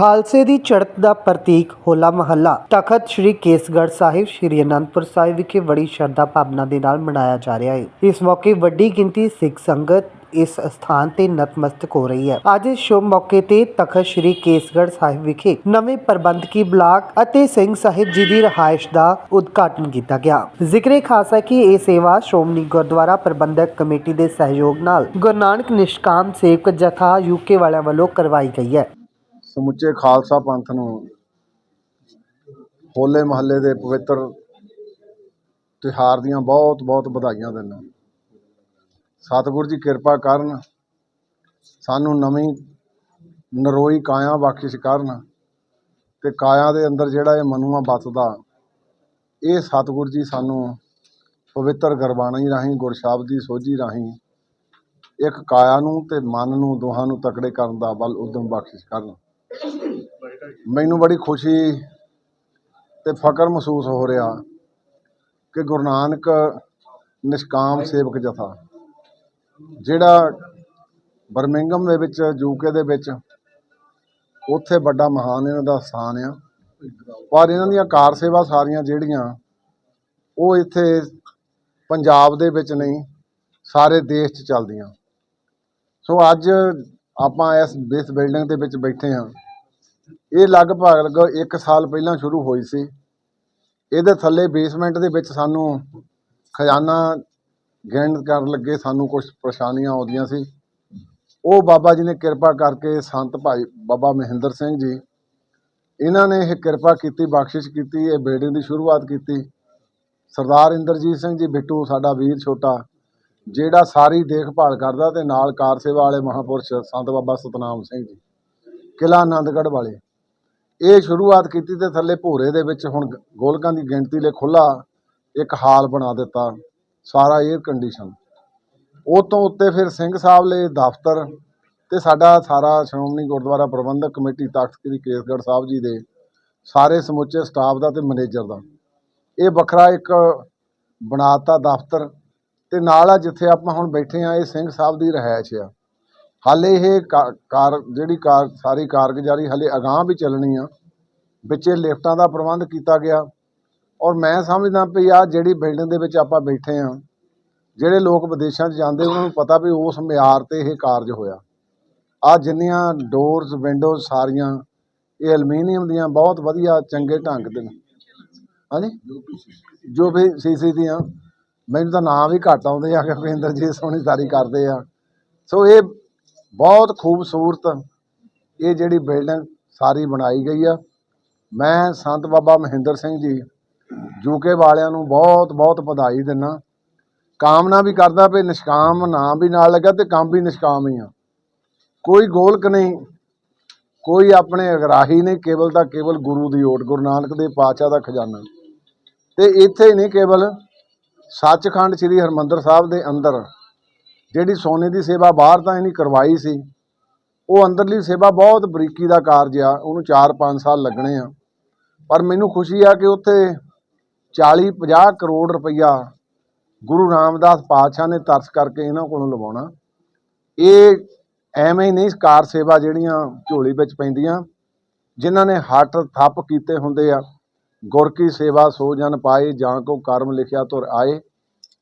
ਖਾਲਸੇ ਦੀ ਚੜ੍ਹਤ ਦਾ ਪ੍ਰਤੀਕ ਹੋਲਾ ਮਹੱਲਾ। ਤਖਤ ਸ੍ਰੀ ਕੇਸਗੜ੍ਹ ਸਾਹਿਬ, ਸ੍ਰੀ ਅਨੰਦਪੁਰ ਸਾਹਿਬ ਵਿਖੇ ਬੜੀ ਸ਼ਰਧਾ ਭਾਵਨਾ ਦੇ ਨਾਲ ਮਨਾਇਆ ਜਾ ਰਿਹਾ ਹੈ। ਇਸ ਮੌਕੇ ਵੱਡੀ ਗਿਣਤੀ ਸਿੱਖ ਸੰਗਤ ਇਸ ਸਥਾਨ ਤੇ ਨਤਮਸਤਕ ਹੋ ਰਹੀ ਹੈ। ਅੱਜ ਸ਼ੁਭ ਮੌਕੇ ਤੇ ਤਖਤ ਸ੍ਰੀ ਕੇਸਗੜ੍ਹ ਸਾਹਿਬ ਵਿਖੇ ਨਵੇਂ ਪ੍ਰਬੰਧਕੀ ਬਲਾਕ ਅਤੇ ਸਿੰਘ ਸਾਹਿਬ ਜੀ ਦੀ ਰਹਾਇਸ਼ ਦਾ ਉਦਘਾਟਨ ਕੀਤਾ ਗਿਆ। ਜ਼ਿਕਰੇ ਖਾਸ ਹੈ ਕਿ ਇਹ ਸੇਵਾ ਸ਼੍ਰੋਮਣੀ ਗੁਰਦੁਆਰਾ ਪ੍ਰਬੰਧਕ ਕਮੇਟੀ ਦੇ ਸਹਿਯੋਗ ਨਾਲ ਗੁਰੂ ਨਾਨਕ ਨਿਸ਼ਕਾਮ ਸੇਵਕ ਜਥਾ ਯੂਕੇ ਵਾਲਿਆਂ ਵੱਲੋਂ ਕਰਵਾਈ ਗਈ ਹੈ। ਸਮੁੱਚੇ ਖਾਲਸਾ ਪੰਥ ਨੂੰ ਹੋਲੇ ਮਹੱਲੇ ਦੇ ਪਵਿੱਤਰ ਤਿਉਹਾਰ ਦੀਆਂ ਬਹੁਤ ਬਹੁਤ ਵਧਾਈਆਂ ਦਿੰਦਾ। ਸਤਿਗੁਰੂ ਜੀ ਕਿਰਪਾ ਕਰਨ, ਸਾਨੂੰ ਨਵੀਂ ਨਰੋਈ ਕਾਇਆ ਬਖਸ਼ਿਸ਼ ਕਰਨ ਤੇ ਕਾਇਆ ਦੇ ਅੰਦਰ ਜਿਹੜਾ ਇਹ ਮਨੂਆ ਬਸਦਾ, ਇਹ ਸਤਿਗੁਰ ਜੀ ਸਾਨੂੰ ਪਵਿੱਤਰ ਗੁਰਬਾਣੀ ਰਾਹੀਂ, ਗੁਰਸ਼ਬਦ ਦੀ ਸੋਝੀ ਰਾਹੀਂ ਇੱਕ ਕਾਇਆ ਨੂੰ ਤੇ ਮਨ ਨੂੰ, ਦੋਹਾਂ ਨੂੰ ਤਕੜੇ ਕਰਨ ਦਾ ਬਲ ਉਦਮ ਬਖਸ਼ਿਸ਼ ਕਰਨ। ਮੈਨੂੰ ਬੜੀ ਖੁਸ਼ੀ ਤੇ ਫਖਰ ਮਹਿਸੂਸ ਹੋ ਰਿਹਾ ਕਿ ਗੁਰੂ ਨਾਨਕ ਨਿਸ਼ਕਾਮ ਸੇਵਕ ਜਥਾ, ਜਿਹੜਾ ਬਰਮਿੰਗਮ ਦੇ ਵਿੱਚ ਯੂਕੇ ਦੇ ਵਿੱਚ, ਉੱਥੇ ਵੱਡਾ ਮਹਾਨ ਇਹਨਾਂ ਦਾ ਸਥਾਨ ਆ। ਪਰ ਇਹਨਾਂ ਦੀਆਂ ਕਾਰ ਸੇਵਾ ਸਾਰੀਆਂ ਜਿਹੜੀਆਂ, ਉਹ ਇੱਥੇ ਪੰਜਾਬ ਦੇ ਵਿੱਚ ਨਹੀਂ, ਸਾਰੇ ਦੇਸ਼ 'ਚ ਚੱਲਦੀਆਂ। ਸੋ ਅੱਜ ਆਪਾਂ ਇਸ ਬਿਸ ਬਿਲਡਿੰਗ ਦੇ ਵਿੱਚ ਬੈਠੇ ਹਾਂ। ਇਹ ਲਗਭਗ ਲਗ 1 ਸਾਲ ਪਹਿਲਾਂ ਸ਼ੁਰੂ ਹੋਈ ਸੀ। ਇਹਦੇ ਥੱਲੇ ਬੇਸਮੈਂਟ ਦੇ ਵਿੱਚ ਸਾਨੂੰ ਖਜ਼ਾਨਾ ਗਿਣ ਕਰਨ ਲੱਗੇ, ਸਾਨੂੰ ਕੁਝ ਪਰੇਸ਼ਾਨੀਆਂ ਆਉਂਦੀਆਂ ਸੀ। ਉਹ ਬਾਬਾ ਜੀ ਨੇ ਕਿਰਪਾ ਕਰਕੇ ਸੰਤ ਭਾਈ ਬਾਬਾ ਮਹਿੰਦਰ ਸਿੰਘ ਜੀ, ਇਹਨਾਂ ਨੇ ਇਹ ਕਿਰਪਾ ਕੀਤੀ, ਬਖਸ਼ਿਸ਼ ਕੀਤੀ, ਇਹ ਬਿਲਡਿੰਗ ਦੀ ਸ਼ੁਰੂਆਤ ਕੀਤੀ। ਸਰਦਾਰ ਇੰਦਰਜੀਤ ਸਿੰਘ ਜੀ, ਬਿੱਟੂ, ਸਾਡਾ ਵੀਰ ਛੋਟਾ ਜਿਹੜਾ ਸਾਰੀ ਦੇਖਭਾਲ ਕਰਦਾ ਤੇ ਨਾਲ ਕਾਰ ਸੇਵਾ ਵਾਲੇ ਮਹਾਪੁਰਸ਼ ਸੰਤ ਬਾਬਾ ਸਤਨਾਮ ਸਿੰਘ ਜੀ ਕਿਲਾ ਆਨੰਦਗੜ੍ਹ ਵਾਲੇ। ਇਹ ਸ਼ੁਰੂਆਤ ਕੀਤੀ ਤੇ ਥੱਲੇ ਭੋਰੇ ਦੇ ਵਿੱਚ ਹੁਣ ਗੋਲਕਾਂ ਦੀ ਗਿਣਤੀ ਲਈ ਖੁੱਲਾ ਇੱਕ ਹਾਲ ਬਣਾ ਦਿੱਤਾ, ਸਾਰਾ 에ਅਰ ਕੰਡੀਸ਼ਨ ਉਹ ਤੋਂ ਉੱਤੇ ਫਿਰ ਸਿੰਘ ਸਾਹਿਬ ਲਈ ਦਫ਼ਤਰ ਤੇ ਸਾਡਾ ਸਾਰਾ ਸ਼੍ਰੋਮਣੀ ਗੁਰਦੁਆਰਾ ਪ੍ਰਬੰਧਕ ਕਮੇਟੀ ਤਖਤ ਸ੍ਰੀ ਕੇਸਗੜ੍ਹ ਸਾਹਿਬ ਜੀ ਦੇ ਸਾਰੇ ਸਮੁੱਚੇ ਸਟਾਫ ਦਾ ਤੇ ਮੈਨੇਜਰ ਦਾ। ਇਹ ਵੱਖਰਾ ਇੱਕ ਬਣਾਤਾ ਦਫ਼ਤਰ ਤੇ ਨਾਲ ਆ ਜਿੱਥੇ ਆਪਾਂ ਹੁਣ ਬੈਠੇ ਆ, ਇਹ ਸਿੰਘ ਸਾਹਿਬ ਦੀ ਰਿਹਾਇਸ਼ ਆ। ਹਾਲੇ ਇਹ ਕਾ- ਕਾਰ, ਜਿਹੜੀ ਕਾਰ, ਸਾਰੀ ਕਾਰਗੁਜ਼ਾਰੀ ਹਾਲੇ ਅਗਾਂਹ ਵੀ ਚੱਲਣੀ ਆ। ਵਿੱਚੇ ਲਿਫਟਾਂ ਦਾ ਪ੍ਰਬੰਧ ਕੀਤਾ ਗਿਆ। ਔਰ ਮੈਂ ਸਮਝਦਾ ਵੀ ਆ ਜਿਹੜੀ ਬਿਲਡਿੰਗ ਦੇ ਵਿੱਚ ਆਪਾਂ ਬੈਠੇ ਆ, ਜਿਹੜੇ ਲੋਕ ਵਿਦੇਸ਼ਾਂ 'ਚ ਜਾਂਦੇ, ਉਹਨਾਂ ਨੂੰ ਪਤਾ ਵੀ ਉਸ ਮਿਆਰ ਤੇ ਇਹ ਕਾਰਜ ਹੋਇਆ। ਆ ਜਿੰਨੀਆਂ ਡੋਰਸ ਵਿੰਡੋਜ਼ ਸਾਰੀਆਂ, ਇਹ ਐਲੂਮੀਨੀਅਮ ਦੀਆਂ ਬਹੁਤ ਵਧੀਆ ਚੰਗੇ ਢੰਗ ਦੇ ਨੇ। ਹਾਂਜੀ? ਜੋ ਵੀ ਸੀਸੀ ਦੀਆਂ। ਮੈਨੂੰ ਤਾਂ ਨਾਮ ਵੀ ਘੱਟ ਆਉਂਦੇ ਆ ਕਿ ਇੰਦਰਜੀਤ ਸੋਹਣੀ ਸਾਰੀ ਕਰਦੇ ਆ। ਸੋ ਇਹ ਬਹੁਤ ਖੂਬਸੂਰਤ ਇਹ ਜਿਹੜੀ ਬਿਲਡਿੰਗ ਸਾਰੀ ਬਣਾਈ ਗਈ ਆ। ਮੈਂ ਸੰਤ ਬਾਬਾ ਮਹਿੰਦਰ ਸਿੰਘ ਜੀ ਯੂਕੇ ਵਾਲਿਆਂ ਨੂੰ ਬਹੁਤ ਬਹੁਤ ਵਧਾਈ ਦਿੰਦਾ ਕਾਮਨਾ ਵੀ ਕਰਦਾ ਵੀ ਨਿਸ਼ਕਾਮ ਨਾਮ ਵੀ ਨਾਲ ਲੱਗਾ ਤੇ ਕੰਮ ਵੀ ਨਿਸ਼ਕਾਮ ਹੀ ਆ। ਕੋਈ ਗੋਲਕ ਨਹੀਂ, ਕੋਈ ਆਪਣੇ ਅਗਰਾਹੀ ਨਹੀਂ, ਕੇਵਲ ਤਾਂ ਕੇਵਲ ਗੁਰੂ ਦੀ ਓਟ, ਗੁਰੂ ਨਾਨਕ ਦੇ ਪਾਤਸ਼ਾਹ ਦਾ ਖਜ਼ਾਨਾ। ਤੇ ਇੱਥੇ ਹੀ ਨਹੀਂ ਕੇਵਲ ਸੱਚਖੰਡ ਸ੍ਰੀ ਹਰਮੰਦਰ ਸਾਹਿਬ ਦੇ ਅੰਦਰ ਜਿਹੜੀ ਸੋਨੇ ਦੀ ਸੇਵਾ ਬਾਹਰ ਤਾਂ ਇਹਨੇ ਕਰਵਾਈ ਸੀ, ਉਹ ਅੰਦਰਲੀ ਸੇਵਾ ਬਹੁਤ ਬਰੀਕੀ ਦਾ ਕਾਰਜ ਆ, ਉਹਨੂੰ 4-5 ਸਾਲ ਲੱਗਣੇ ਆ। ਪਰ ਮੈਨੂੰ ਖੁਸ਼ੀ ਆ ਕਿ ਉੱਥੇ 40-50 ਕਰੋੜ ਰੁਪਈਆ ਗੁਰੂ ਰਾਮਦਾਸ ਪਾਤਸ਼ਾਹ ਨੇ ਤਰਸ ਕਰਕੇ ਇਹਨਾਂ ਕੋਲੋਂ ਲਵਾਉਣਾ। ਇਹ ਐਵੇਂ ਹੀ ਨਹੀਂ, ਕਾਰ ਸੇਵਾ ਜਿਹੜੀਆਂ ਝੋਲੀ ਵਿੱਚ ਪੈਂਦੀਆਂ, ਜਿਨ੍ਹਾਂ ਨੇ ਹੱਟ ਥੱਪ ਕੀਤੇ ਹੁੰਦੇ ਆ। ਗੁਰ ਕੀ ਸੇਵਾ ਸੋ ਜਨ ਪਾਏ, ਜਾਂ ਕੋ ਕਰਮ ਲਿਖਿਆ ਤੁਰ ਆਏ।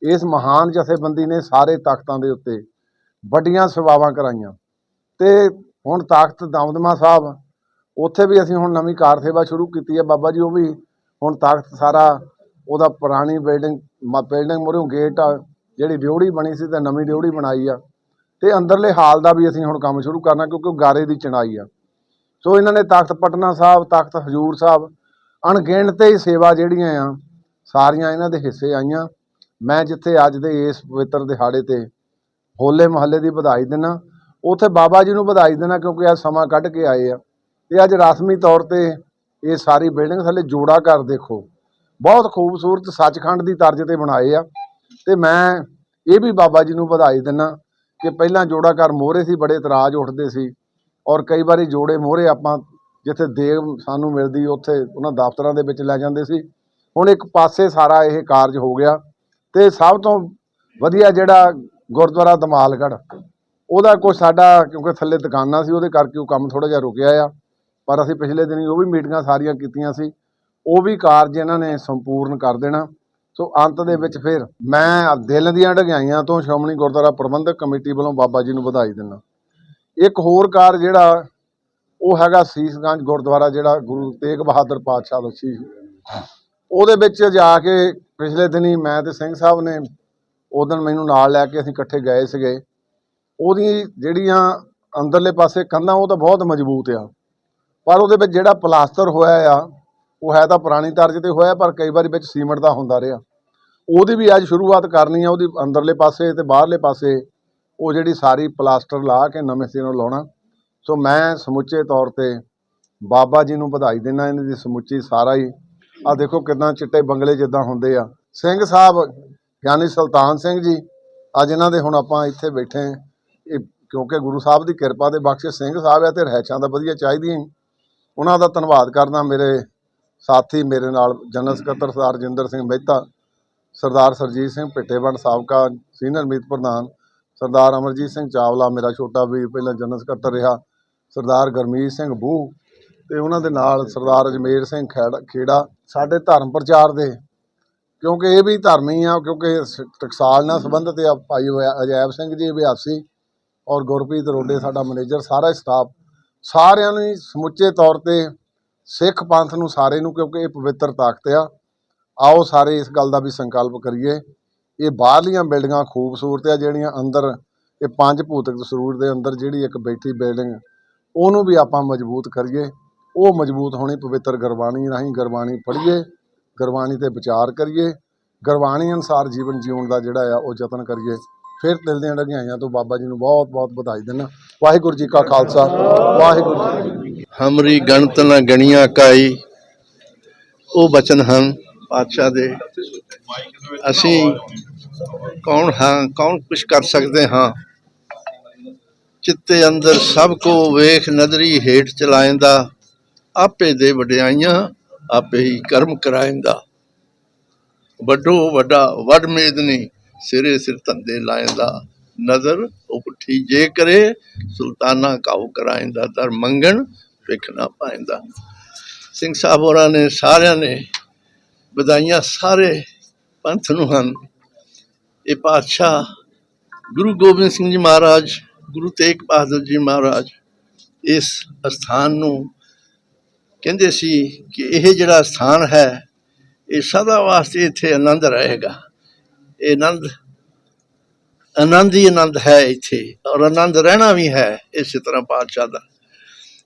ਇਸ ਮਹਾਨ ਜਥੇਬੰਦੀ ਨੇ ਸਾਰੇ ਤਖਤਾਂ ਦੇ ਉੱਤੇ ਵੱਡੀਆਂ ਸੇਵਾਵਾਂ ਕਰਾਈਆਂ। ਤੇ ਹੁਣ ਤਾਕਤ ਦਮਦਮਾ ਸਾਹਿਬ, ਉੱਥੇ ਵੀ ਅਸੀਂ ਹੁਣ ਨਵੀਂ ਕਾਰ ਸੇਵਾ ਸ਼ੁਰੂ ਕੀਤੀ ਹੈ ਬਾਬਾ ਜੀ, ਉਹ ਵੀ ਹੁਣ ਤਾਕਤ ਸਾਰਾ ਉਹਦਾ ਪੁਰਾਣੀ ਬਿਲਡਿੰਗ ਬਿਲਡਿੰਗ ਮੂਹਰਿਓਂ ਗੇਟ ਆ, ਜਿਹੜੀ ਡਿਉੜੀ ਬਣੀ ਸੀ ਤੇ ਨਵੀਂ ਡਿਉੜੀ ਬਣਾਈ ਆ। ਤੇ ਅੰਦਰਲੇ ਹਾਲ ਦਾ ਵੀ ਅਸੀਂ ਹੁਣ ਕੰਮ ਸ਼ੁਰੂ ਕਰਨਾ, ਕਿਉਂਕਿ ਉਹ ਗਾਰੇ ਦੀ ਚਣਾਈ ਆ। ਸੋ ਇਹਨਾਂ ਨੇ ਤਖਤ ਪਟਨਾ ਸਾਹਿਬ ਤਖਤ ਹਜੂਰ ਸਾਹਿਬ ਅਣਗਿਣਤ ਹੀ ਸੇਵਾ ਜਿਹੜੀਆਂ ਆ, ਸਾਰੀਆਂ ਇਹਨਾਂ ਦੇ ਹਿੱਸੇ ਆਈਆਂ। ਮੈਂ ਜਿੱਥੇ ਅੱਜ ਦੇ ਇਸ ਪਵਿੱਤਰ ਦਿਹਾੜੇ ਤੇ ਹੋਲੇ ਮਹੱਲੇ ਦੀ ਵਧਾਈ ਦੇਣਾ ਉਥੇ ਬਾਬਾ ਜੀ ਨੂੰ ਵਧਾਈ ਦੇਣਾ ਕਿਉਂਕਿ ਅੱਜ ਸਮਾਂ ਕੱਢ ਕੇ ਆਏ ਆ। ਤੇ ਅੱਜ ਰਸਮੀ ਤੌਰ ਤੇ ਇਹ ਸਾਰੀ ਬਿਲਡਿੰਗ ਥੱਲੇ ਜੋੜਾ ਘਰ ਦੇਖੋ। ਬਹੁਤ ਖੂਬਸੂਰਤ ਸੱਚਖੰਡ ਦੀ ਤਰਜ਼ ਤੇ ਬਣਾਏ ਆ। ਤੇ ਮੈਂ ਇਹ ਵੀ ਬਾਬਾ ਜੀ ਨੂੰ ਵਧਾਈ ਦਿੰਦਾ ਕਿ ਪਹਿਲਾਂ ਜੋੜਾ ਘਰ ਮੋਹਰੇ ਸੀ, ਬੜੇ ਇਤਰਾਜ਼ ਉੱਠਦੇ ਸੀ। ਔਰ ਕਈ ਵਾਰੀ ਜੋੜੇ ਮੋਹਰੇ ਆਪਾਂ ਜਿੱਥੇ ਦੇਗ ਸਾਨੂੰ ਮਿਲਦੀ, ਉੱਥੇ ਉਹਨਾਂ ਦਫ਼ਤਰਾਂ ਦੇ ਵਿੱਚ ਲੈ ਜਾਂਦੇ ਸੀ। ਹੁਣ ਇੱਕ ਪਾਸੇ ਸਾਰਾ ਇਹ ਕਾਰਜ ਹੋ ਗਿਆ ਤੇ ਸਭ ਤੋਂ ਵਧੀਆ ਜਿਹੜਾ ਗੁਰਦੁਆਰਾ ਦਮਾਲਗੜ੍ਹ, ਉਹਦਾ ਕੋਈ ਸਾਡਾ, ਕਿਉਂਕਿ ਥੱਲੇ ਦੁਕਾਨਾਂ ਸੀ, ਉਹਦੇ ਕਰਕੇ ਉਹ ਕੰਮ ਥੋੜਾ ਜਿਹਾ ਰੁਕਿਆ ਆ। ਪਰ ਅਸੀਂ ਪਿਛਲੇ ਦਿਨੀ ਉਹ ਵੀ ਮੀਟਿੰਗਾਂ ਸਾਰੀਆਂ ਕੀਤੀਆਂ ਸੀ। ਉਹ ਵੀ ਕਾਰਜ ਇਹਨਾਂ ਨੇ ਸੰਪੂਰਨ ਕਰ ਦੇਣਾ। ਸੋ ਅੰਤ ਦੇ ਵਿੱਚ ਫਿਰ ਮੈਂ ਦਿਲ ਦੀਆਂ ਢਗਾਈਆਂ ਤੋਂ ਸ਼੍ਰੋਮਣੀ ਗੁਰਦੁਆਰਾ ਪ੍ਰਬੰਧਕ ਕਮੇਟੀ ਵੱਲੋਂ ਬਾਬਾ ਜੀ ਨੂੰ ਵਧਾਈ ਦਿੰਦਾ। ਇੱਕ ਹੋਰ ਕਾਰਜ ਜਿਹੜਾ ਉਹ ਹੈਗਾ ਸੀਸਗੰਜ ਗੁਰਦੁਆਰਾ, ਜਿਹੜਾ ਗੁਰੂ ਤੇਗ ਬਹਾਦਰ ਪਾਤਸ਼ਾਹ ਦਾ ਸੀ। ਉਹਦੇ ਵਿੱਚ ਜਾ ਕੇ ਪਿਛਲੇ ਦਿਨੀ ਮੈਂ ਤੇ ਸਿੰਘ ਸਾਹਿਬ ਨੇ ਉਦੋਂ ਮੈਨੂੰ ਨਾਲ ਲੈ ਕੇ ਅਸੀਂ ਇਕੱਠੇ ਗਏ ਸੀਗੇ। ਉਹਦੀ ਜਿਹੜੀਆਂ ਅੰਦਰਲੇ ਪਾਸੇ ਕੰਧਾਂ, ਉਹ ਤਾਂ ਬਹੁਤ ਮਜ਼ਬੂਤ ਆ। ਪਰ ਉਹਦੇ ਵਿੱਚ ਜਿਹੜਾ ਪਲਾਸਟਰ ਹੋਇਆ ਆ, ਉਹ ਹੈ ਤਾਂ ਪੁਰਾਣੀ ਤਰਜ਼ ਤੇ ਹੋਇਆ, ਪਰ ਕਈ ਵਾਰੀ ਵਿੱਚ ਸੀਮੈਂਟ ਦਾ ਹੁੰਦਾ ਰਿਹਾ। ਉਹਦੀ ਵੀ ਅੱਜ ਸ਼ੁਰੂਆਤ ਕਰਨੀ ਆ, ਉਹਦੀ ਅੰਦਰਲੇ ਪਾਸੇ ਤੇ ਬਾਹਰਲੇ ਪਾਸੇ ਉਹ ਜਿਹੜੀ ਸਾਰੀ ਪਲਾਸਟਰ ਲਾ ਕੇ ਨਵੇਂ ਸਿਰੋਂ ਲਾਉਣਾ। ਸੋ ਮੈਂ ਸਮੁੱਚੇ ਤੌਰ ਤੇ ਬਾਬਾ ਜੀ ਨੂੰ ਵਧਾਈ ਦਿੰਦਾ, ਇਹਨਾਂ ਦੀ ਸਮੁੱਚੀ ਸਾਰਾ ਹੀ। ਆ ਦੇਖੋ ਕਿਦਾਂ ਚਿੱਟੇ ਬੰਗਲੇ ਜਿੱਦਾਂ ਹੁੰਦੇ ਆ। ਸਿੰਘ ਸਾਹਿਬ, ਗਿਆਨੀ ਸੁਲਤਾਨ ਸਿੰਘ ਜੀ, ਅੱਜ ਇਹਨਾਂ ਦੇ ਹੁਣ ਆਪਾਂ ਇੱਥੇ ਬੈਠੇ ਹਾਂ। ਇਹ ਕਿਉਂਕਿ ਗੁਰੂ ਸਾਹਿਬ ਦੀ ਕਿਰਪਾ ਦੇ ਬਖਸ਼ੇ ਸਿੰਘ ਸਾਹਿਬ ਆ ਤੇ ਰਹਿਛਾਂ ਦਾ ਵਧੀਆ ਚਾਹੀਦੀਆਂ ਉਹਨਾਂ ਦਾ ਧੰਨਵਾਦ ਕਰਦਾ ਮੇਰੇ ਸਾਥੀ, ਮੇਰੇ ਨਾਲ ਜਨਰਲ ਸਕੱਤਰ ਸਰਦਾਰ ਰਜਿੰਦਰ ਸਿੰਘ ਮਹਿਤਾ, ਸਰਦਾਰ ਸਰਜੀਤ ਸਿੰਘ ਭਿੱਟੇਵੰਡ ਸਾਬਕਾ ਸੀਨੀਅਰ ਮੀਤ ਪ੍ਰਧਾਨ ਸਰਦਾਰ ਅਮਰਜੀਤ ਸਿੰਘ ਚਾਵਲਾ, ਮੇਰਾ ਛੋਟਾ ਵੀਰ, ਪਹਿਲਾਂ ਜਨਰਲ ਸਕੱਤਰ ਰਿਹਾ। ਸਰਦਾਰ ਗਰਮੀਤ ਸਿੰਘ ਬੂਹ ਤੇ ਉਹਨਾਂ ਦੇ ਨਾਲ ਸਰਦਾਰ ਅਜਮੇਰ ਸਿੰਘ ਖੈੜਾ, ਖੇੜਾ ਸਾਡੇ ਧਰਮ ਪ੍ਰਚਾਰ ਦੇ। ਕਿਉਂਕਿ ਇਹ ਵੀ ਧਰਮੀ ਆ, ਕਿਉਂਕਿ ਸ- ਟਕਸਾਲ ਨਾਲ ਸੰਬੰਧਿਤ ਆ ਭਾਈ ਹੋਇਆ ਅਜੈਬ ਸਿੰਘ ਜੀ, ਅਭਿਆਸੀ ਔਰ ਗੁਰਪ੍ਰੀਤ ਰੋਡੇ ਸਾਡਾ ਮੈਨੇਜਰ, ਸਾਰਾ ਸਟਾਫ। ਸਾਰਿਆਂ ਨੂੰ ਹੀ ਸਮੁੱਚੇ ਤੌਰ ਤੇ ਸਿੱਖ ਪੰਥ ਨੂੰ ਸਾਰੇ ਨੂੰ, ਕਿਉਂਕਿ ਇਹ ਪਵਿੱਤਰ ਤਾਕਤ ਆ। ਆਓ ਸਾਰੇ ਇਸ ਗੱਲ ਦਾ ਵੀ ਸੰਕਲਪ ਕਰੀਏ। ਇਹ ਬਾਹਰਲੀਆਂ ਬਿਲਡਿੰਗਾਂ ਖੂਬਸੂਰਤ ਆ, ਜਿਹੜੀਆਂ ਅੰਦਰ, ਇਹ ਪੰਜ ਭੂਤਕ ਸਰੂਰ ਦੇ ਅੰਦਰ ਜਿਹੜੀ ਇੱਕ ਬੈਠੀ ਬਿਲਡਿੰਗ ਉਹਨੂੰ ਵੀ ਆਪਾਂ ਮਜ਼ਬੂਤ ਕਰੀਏ। ਉਹ ਮਜ਼ਬੂਤ ਹੋਣੀ ਪਵਿੱਤਰ ਗੁਰਬਾਣੀ ਰਾਹੀਂ ਗੁਰਬਾਣੀ ਪੜ੍ਹੀਏ, ਗੁਰਬਾਣੀ ਤੇ ਵਿਚਾਰ ਕਰੀਏ, ਗੁਰਬਾਣੀ ਅਨੁਸਾਰ ਜੀਵਨ ਜਿਉਣ ਦਾ ਜਿਹੜਾ ਆ ਉਹ ਯਤਨ ਕਰੀਏ। ਫਿਰ ਦਿਲ ਦੀਆਂ ਢਗਿਆਈਆਂ ਤੋਂ ਬਾਬਾ ਜੀ ਨੂੰ ਬਹੁਤ ਬਹੁਤ ਵਧਾਈ ਦਿੰਦਾ। ਵਾਹਿਗੁਰੂ ਜੀ ਕਾ ਖਾਲਸਾ। ਵਾਹਿਗੁਰੂ ਜੀ ਹਮਰੀ ਗਣਤ ਨਾ ਗਣੀਆਂ ਕਾਈ, ਉਹ ਬਚਨ ਹਨ ਪਾਤਸ਼ਾਹ ਦੇ। ਅਸੀਂ ਕੌਣ ਹਾਂ, ਕੌਣ ਕੁਛ ਕਰ ਸਕਦੇ ਹਾਂ? ਚਿੱਤੇ ਅੰਦਰ ਸਭ ਕੋ ਵੇਖ ਨਦਰੀ ਹੇਠ ਚਲਾਇੰਦਾ, ਆਪੇ ਦੇ ਵਡਿਆਈਆਂ, ਆਪੇ ਹੀ ਕਰਮ ਕਰਾਇੰਦਾ। ਵੱਡੋ ਵੱਡਾ ਵੱਡ ਮੇਦਨੀ ਸਿਰੇ ਸਿਰ ਧੰਦੇ ਲਾਇੰਦਾ। ਨਜ਼ਰ ਉਪਠੀ ਜੇ ਕਰੇ, ਸੁਲਤਾਨਾ ਕਾਉ ਕਰਾਇੰਦਾ। ਦਰ ਮੰਗਣ ਵੇਖ ਨਾ ਪਾਇੰਦਾ। ਸਿੰਘ ਸਾਹਿਬ ਹੋਰਾਂ ਨੇ ਸਾਰਿਆਂ ਨੇ ਵਧਾਈਆਂ ਸਾਰੇ ਪੰਥ ਨੂੰ ਹਨ। ਇਹ ਪਾਤਸ਼ਾਹ ਗੁਰੂ ਗੋਬਿੰਦ ਸਿੰਘ ਜੀ ਮਹਾਰਾਜ ਗੁਰੂ ਤੇਗ ਬਹਾਦਰ ਜੀ ਮਹਾਰਾਜ ਇਸ ਅਸਥਾਨ ਨੂੰ ਕਹਿੰਦੇ ਸੀ ਕਿ ਇਹ ਜਿਹੜਾ ਸਥਾਨ ਹੈ, ਇਹ ਸਦਾ ਵਾਸਤੇ ਇੱਥੇ ਆਨੰਦ ਰਹੇਗਾ। ਇਹ ਆਨੰਦ ਆਨੰਦ ਹੀ ਆਨੰਦ ਹੈ ਇੱਥੇ ਔਰ ਆਨੰਦ ਰਹਿਣਾ ਵੀ ਹੈ ਇਸੇ ਤਰ੍ਹਾਂ ਪਾਤਸ਼ਾਹ ਦਾ।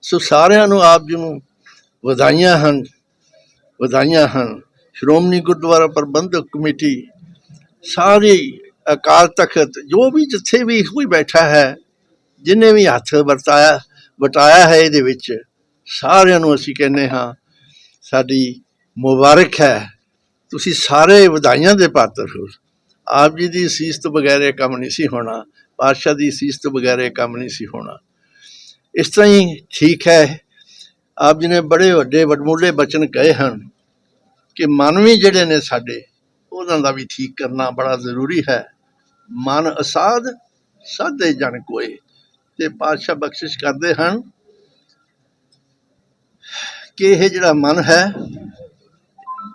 ਸੋ ਸਾਰਿਆਂ ਨੂੰ ਆਪ ਜੀ ਨੂੰ ਵਧਾਈਆਂ ਹਨ ਵਧਾਈਆਂ ਹਨ। ਸ਼੍ਰੋਮਣੀ ਗੁਰਦੁਆਰਾ ਪ੍ਰਬੰਧਕ ਕਮੇਟੀ ਸਾਰੀ ਅਕਾਲ ਤਖਤ, ਜੋ ਵੀ ਜਿੱਥੇ ਵੀ ਕੋਈ ਬੈਠਾ ਹੈ ਜਿਨੇ ਵੀ ਹੱਥ ਵਰਤਾਇਆ, ਵਟਾਇਆ ਹੈ ਇਹਦੇ ਵਿੱਚ, ਸਾਰਿਆਂ ਨੂੰ ਅਸੀਂ ਕਹਿੰਦੇ ਹਾਂ, ਸਾਡੀ ਮੁਬਾਰਕ ਹੈ। ਤੁਸੀਂ ਸਾਰੇ ਵਧਾਈਆਂ ਦੇ ਪਾਤਰ ਹੋ। ਆਪ ਜੀ ਦੀ ਅਸੀਸ ਤੋਂ ਬਗੈਰ ਇਹ ਕੰਮ ਨਹੀਂ ਸੀ ਹੋਣਾ। ਪਾਤਸ਼ਾਹ ਦੀ ਅਸੀਸ ਤੋਂ ਬਗੈਰ ਇਹ ਕੰਮ ਨਹੀਂ ਸੀ ਹੋਣਾ। ਇਸ ਤਰ੍ਹਾਂ ਹੀ ਠੀਕ ਹੈ। ਆਪ ਜੀ ਨੇ ਬੜੇ ਵੱਡੇ ਵਡਮੁੱਲੇ ਬਚਨ ਕਹੇ ਹਨ ਕਿ ਮਾਨਵੀ ਜਿਹੜੇ ਨੇ ਸਾਡੇ, ਉਹਨਾਂ ਦਾ ਵੀ ਠੀਕ ਕਰਨਾ ਬੜਾ ਜ਼ਰੂਰੀ ਹੈ। ਮਨ ਅਸਾਧ, ਸਾਧੇ ਜਨ ਕੋਏ। ਤੇ ਪਾਤਸ਼ਾਹ ਬਖਸ਼ਿਸ਼ ਕਰਦੇ ਹਨ ਕਿ ਇਹ ਜਿਹੜਾ ਮਨ ਹੈ,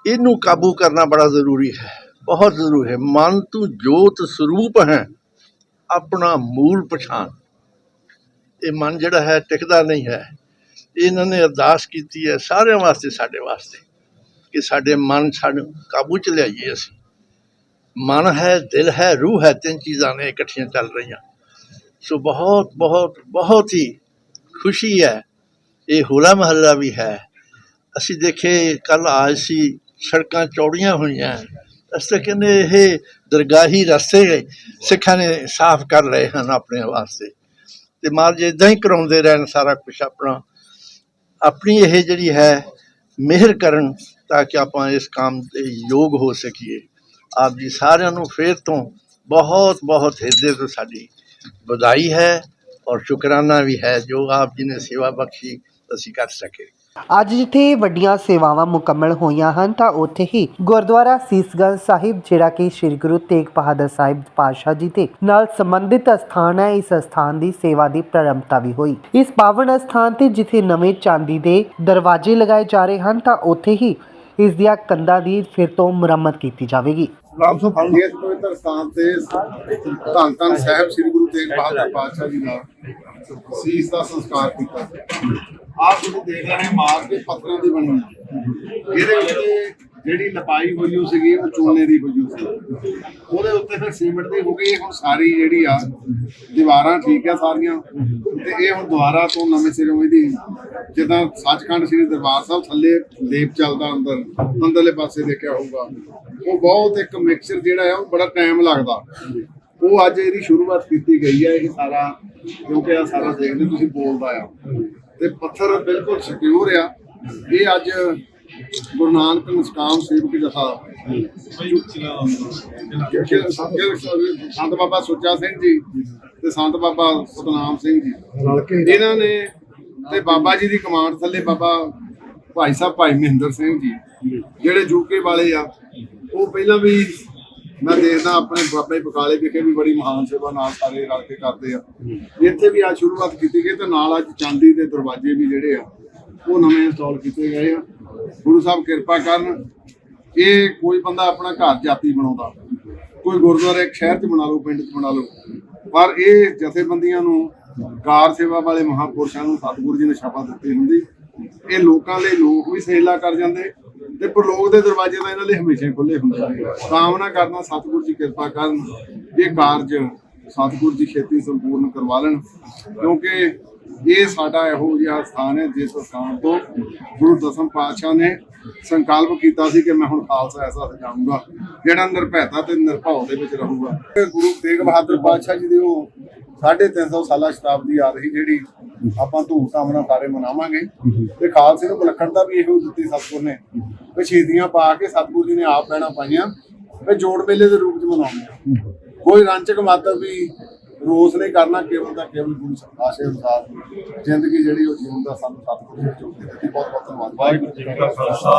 ਇਹਨੂੰ ਕਾਬੂ ਕਰਨਾ ਬੜਾ ਜ਼ਰੂਰੀ ਹੈ, ਬਹੁਤ ਜ਼ਰੂਰੀ ਹੈ। ਮਨ ਤੂੰ ਜੋਤ ਸਰੂਪ ਹੈ, ਆਪਣਾ ਮੂਲ ਪਛਾਣ। ਇਹ ਮਨ ਜਿਹੜਾ ਹੈ, ਟਿਕਦਾ ਨਹੀਂ ਹੈ। ਇਹਨਾਂ ਨੇ ਅਰਦਾਸ ਕੀਤੀ ਹੈ ਸਾਰਿਆਂ ਵਾਸਤੇ, ਸਾਡੇ ਵਾਸਤੇ, ਕਿ ਸਾਡੇ ਮਨ ਸਾਨੂੰ ਕਾਬੂ ਚ ਲਿਆਈਏ ਅਸੀਂ। ਮਨ ਹੈ, ਦਿਲ ਹੈ, ਰੂਹ ਹੈ, ਤਿੰਨ ਚੀਜ਼ਾਂ ਨੇ ਇਕੱਠੀਆਂ ਚੱਲ ਰਹੀਆਂ। ਸੋ ਬਹੁਤ ਬਹੁਤ ਬਹੁਤ ਹੀ ਖੁਸ਼ੀ ਹੈ। ਇਹ ਹੋਲਾ ਮਹੱਲਾ ਵੀ ਹੈ। ਅਸੀਂ ਦੇਖੇ ਕੱਲ ਆਜ ਸੀ, ਸੜਕਾਂ ਚੌੜੀਆਂ ਹੋਈਆਂ। ਅਸੀਂ ਕਹਿੰਦੇ ਇਹ ਦਰਗਾਹੀ ਰਸਤੇ ਸਿੱਖਾਂ ਨੇ ਸਾਫ਼ ਕਰ ਲਏ ਹਨ ਆਪਣੇ ਵਾਸਤੇ। ਤੇ ਮਹਾਰਾਜ ਇਦਾਂ ਹੀ ਕਰਾਉਂਦੇ ਰਹਿਣ ਸਾਰਾ ਕੁਝ ਆਪਣਾ। ਆਪਣੀ ਇਹ ਜਿਹੜੀ ਹੈ ਮਿਹਰ ਕਰਨ ਤਾਂ ਕਿ ਆਪਾਂ ਇਸ ਕੰਮ ਤੇ ਯੋਗ ਹੋ ਸਕੀਏ। ਆਪ ਜੀ ਸਾਰਿਆਂ ਨੂੰ ਫੇਰ ਤੋਂ ਬਹੁਤ ਬਹੁਤ ਹਿਰਦੇ ਤੋਂ ਸਾਡੀ ਵਧਾਈ ਹੈ ਔਰ ਸ਼ੁਕਰਾਨਾ ਵੀ ਹੈ ਜੋ ਆਪ ਜੀ ਨੇ ਸੇਵਾ ਬਖਸ਼ੀ ਅਸੀਂ ਕਰ ਸਕੇ। ਅੱਜ ਜਿੱਥੇ ਵੱਡੀਆਂ ਸੇਵਾਵਾਂ ਮੁਕੰਮਲ ਹੋਈਆਂ ਹਨ, ਤਾਂ ਉੱਥੇ ਹੀ ਗੁਰਦੁਆਰਾ ਸੀਸਗੰਜ ਸਾਹਿਬ, ਜਿਹੜਾ ਕਿ ਸ੍ਰੀ ਗੁਰੂ ਤੇਗ ਬਹਾਦਰ ਸਾਹਿਬ ਪਾਤਸ਼ਾਹ ਜੀ ਦੇ ਨਾਲ ਸੰਬੰਧਿਤ ਅਸਥਾਨ ਹੈ, ਇਸ ਅਸਥਾਨ ਦੀ ਸੇਵਾ ਦੀ ਪ੍ਰਾਰੰਭਤਾ ਵੀ ਹੋਈ। ਇਸ ਪਾਵਨ ਅਸਥਾਨ ਤੇ ਜਿੱਥੇ ਨਵੇਂ ਚਾਂਦੀ ਦੇ ਦਰਵਾਜ਼ੇ ਲਗਾਏ ਜਾ ਰਹੇ ਹਨ, ਤਾਂ ਉੱਥੇ ਹੀ ਇਸ ਦੀਆਂ ਕੰਧਾਂ ਦੀ ਫਿਰ ਤੋਂ ਮੁਰੰਮਤ ਕੀਤੀ ਜਾਵੇਗੀ। ਰਾਮ ਸੋ ਪਵਿੱਤਰ ਸਥਾਨ ਤੇ ਧੰਨ ਧੰਨ ਸਾਹਿਬ ਸ੍ਰੀ ਗੁਰੂ ਤੇਗ ਬਹਾਦਰ ਪਾਤਸ਼ਾਹ ਜੀ ਦਾ ਸੀਸ ਦਾ ਸੰਸਕਾਰ ਕੀਤਾ। ਆਪ ਤੁਸੀਂ ਦੇਖ ਰਹੇ ਮਾਰ ਕੇ ਪੱਥਰਾਂ ਦੀ ਬਣੀ ਹੈ। ਇਹਦੇ ਉੱਤੇ ਜਿਹੜੀ ਲਪਾਈ ਹੋਈ ਹੋ ਸੀਗੀ, ਉਹ ਚੂਨੇ ਦੀ ਹੋਈ ਸੀ ਉਹਦੇ ਉੱਤੇ ਫਿਰ ਸੀਮੈਂਟ ਦੀ ਹੋ ਗਈ, ਹੁਣ ਸਾਰੀ ਜਿਹੜੀ ਆ, ਦੀਵਾਰਾਂ ਠੀਕ ਆ ਸਾਰੀਆਂ। ਤੇ ਇਹ ਹੁਣ ਦੁਬਾਰਾ ਤੋਂ ਨਵੇਂ ਸਿਰੋਂ ਇਹਦੀ, ਜਿੱਦਾਂ ਸੱਚਖੰਡ ਸ੍ਰੀ ਦਰਬਾਰ ਸਾਹਿਬ ਥੱਲੇ ਲੇਪ ਚੱਲਦਾ ਅੰਦਰ, ਅੰਦਰਲੇ ਪਾਸੇ ਦੇਖਿਆ ਹੋਊਗਾ। ਉਹ ਬਹੁਤ ਇੱਕ ਮਿਕਸਚਰ ਜਿਹੜਾ ਆ, ਉਹ ਬੜਾ ਟਾਈਮ ਲੱਗਦਾ। ਉਹ ਅੱਜ ਇਹਦੀ ਸ਼ੁਰੂਆਤ ਕੀਤੀ ਗਈ ਹੈ ਇਹ ਸਾਰਾ, ਕਿਉਂਕਿ ਆ ਸਾਰਾ ਦੇਖਦੇ ਤੁਸੀਂ ਬੋਲਦਾ ਆ। ਤੇ ਪੱਥਰ ਬਿਲਕੁਲ ਸਿਕਿਉਰ ਆ। ਇਹ ਅੱਜ ਗੁਰੂ ਨਾਨਕ ਮੁਸਕਾਮ ਸੇਵਕ ਜਥਾ ਸੰਤ ਬਾਬਾ ਸੁੱਚਾ ਸਿੰਘ ਜੀ ਤੇ ਸੰਤ ਬਾਬਾ ਸਤਨਾਮ ਸਿੰਘ ਜੀ। ਇਹਨਾਂ ਨੇ ਤੇ ਬਾਬਾ ਜੀ ਦੀ ਕਮਾਂਡ ਥੱਲੇ ਬਾਬਾ ਭਾਈ ਸਾਹਿਬ ਭਾਈ ਮਹਿੰਦਰ ਸਿੰਘ ਜੀ, ਜਿਹੜੇ ਯੂਕੇ ਵਾਲੇ ਆ, ਉਹ ਪਹਿਲਾਂ ਵੀ ਮੈਂ ਦੇਖਦਾ ਆਪਣੇ ਬਾਬੇ ਬਕਾਲੇ ਵਿਖੇ ਵੀ ਬੜੀ ਮਹਾਨ ਸੇਵਾ ਨਾਲ ਸਾਰੇ ਰਲ ਕੇ ਕਰਦੇ ਆ। ਇੱਥੇ ਵੀ ਆ ਸ਼ੁਰੂਆਤ ਕੀਤੀ ਗਈ ਤੇ ਨਾਲ ਅੱਜ ਚਾਂਦੀ ਦੇ ਦਰਵਾਜ਼ੇ ਵੀ ਜਿਹੜੇ ਆ, ਉਹ ਨਵੇਂ ਇੰਸਟਾਲ ਕੀਤੇ ਗਏ ਆ। ਗੁਰੂ ਸਾਹਿਬ ਕਿਰਪਾ ਕਰਨ, ਇਹ ਕੋਈ ਬੰਦਾ ਆਪਣਾ ਘਰ ਜਾਤੀ ਬਣਾਉਂਦਾ, ਕੋਈ ਗੁਰਦੁਆਰਾ ਇੱਕ ਸ਼ਹਿਰ 'ਚ ਬਣਾ ਲਓ, ਪਿੰਡ 'ਚ ਬਣਾ ਲਓ, ਪਰ ਇਹ ਜਥੇਬੰਦੀਆਂ ਨੂੰ, ਕਾਰ ਸੇਵਾ ਵਾਲੇ ਮਹਾਪੁਰਸ਼ਾਂ ਨੂੰ ਸਤਿਗੁਰੂ ਜੀ ਨੇ ਸ਼ਪਥ ਦਿੱਤੀ ਹੁੰਦੀ। ਇਹ ਲੋਕਾਂ ਲਈ ਲੋਕ ਵੀ ਸੇਲਾ ਕਰ ਜਾਂਦੇ ਤੇ ਪ੍ਰਲੋਕ ਦੇ ਦਰਵਾਜ਼ੇ ਤਾਂ ਇਹਨਾਂ ਲਈ ਹਮੇਸ਼ਾ ਖੁੱਲੇ ਹੁੰਦੇ ਕਾਮਨਾ ਕਰਨਾ ਸਤਿਗੁਰੂ ਜੀ ਕਿਰਪਾ ਕਰਨ, ਇਹ ਕਾਰਜ ਸਤਿਗੁਰੂ ਜੀ ਛੇਤੀ ਸੰਪੂਰਨ ਕਰਵਾ ਲੈਣ, ਕਿਉਂਕਿ ਇਹ ਸਾਡਾ ਇਹੋ ਜਿਹਾ ਸਥਾਨ ਹੈ ਜਿਸ ਸਥਾਨ ਤੋਂ ਗੁਰੂ ਦਸਮ ਪਾਤਸ਼ਾਹ ਨੇ ਸੰਕਲਪ ਕੀਤਾ ਸੀ ਕਿ ਮੈਂ ਹੁਣ ਖਾਲਸਾ ਐਸਾ ਸਜਾਊਂਗਾ, ਜਿਹੜਾ ਨਿਰਭੈਤਾ ਤੇ ਨਿਰਭਉ ਦੇ ਵਿੱਚ ਰਹੂਗਾ। ਗੁਰੂ ਤੇਗ ਬਹਾਦਰ ਪਾਤਸ਼ਾਹ ਜੀ ਦੇ ਉਹ 350 ਸਾਲਾ ਸ਼ਤਾਬਦੀ ਆ ਰਹੀ ਜਿਹੜੀ ਆਪਾਂ ਧੂਮ-ਧਾਮ ਨਾਲ ਸਾਰੇ ਮਨਾਵਾਂਗੇ। ਤੇ ਖਾਲਸੇ ਨੂੰ ਵਿਲੱਖਣਤਾ ਵੀ ਇਹੋ ਦਿੱਤੀ ਸਤਿਗੁਰ ਨੇ। ਤੇ ਸ਼ਹੀਦੀਆਂ ਪਾ ਕੇ ਸਤਿਗੁਰ ਜੀ ਨੇ ਆਪ ਪੈਣਾ ਪਾਈਆਂ, ਤੇ ਜੋੜ ਮੇਲੇ ਦੇ ਰੂਪ ਚ ਮਨਾਉਂਦੇ ਕੋਈ ਰੰਚਕ ਮਾਤਰ ਵੀ ਰੋਸ ਨਹੀਂ ਕਰਨਾ ਕੇਵਲ ਦਾ ਕੇਵਲ ਗੁਰੂ ਆਸ਼ੇ ਅਨੁਸਾਰ ਜ਼ਿੰਦਗੀ ਜਿਹੜੀ ਉਹ ਜੀਵਨ ਦਾ ਸਾਨੂੰ ਸਤਿਗੁਰੂ ਜੀ ਨੇ ਜੋ ਦਿੱਤੀ। ਬਹੁਤ ਬਹੁਤ ਧੰਨਵਾਦ। ਵਾਹਿਗੁਰੂ ਜੀ ਕਾ ਖਾਲਸਾ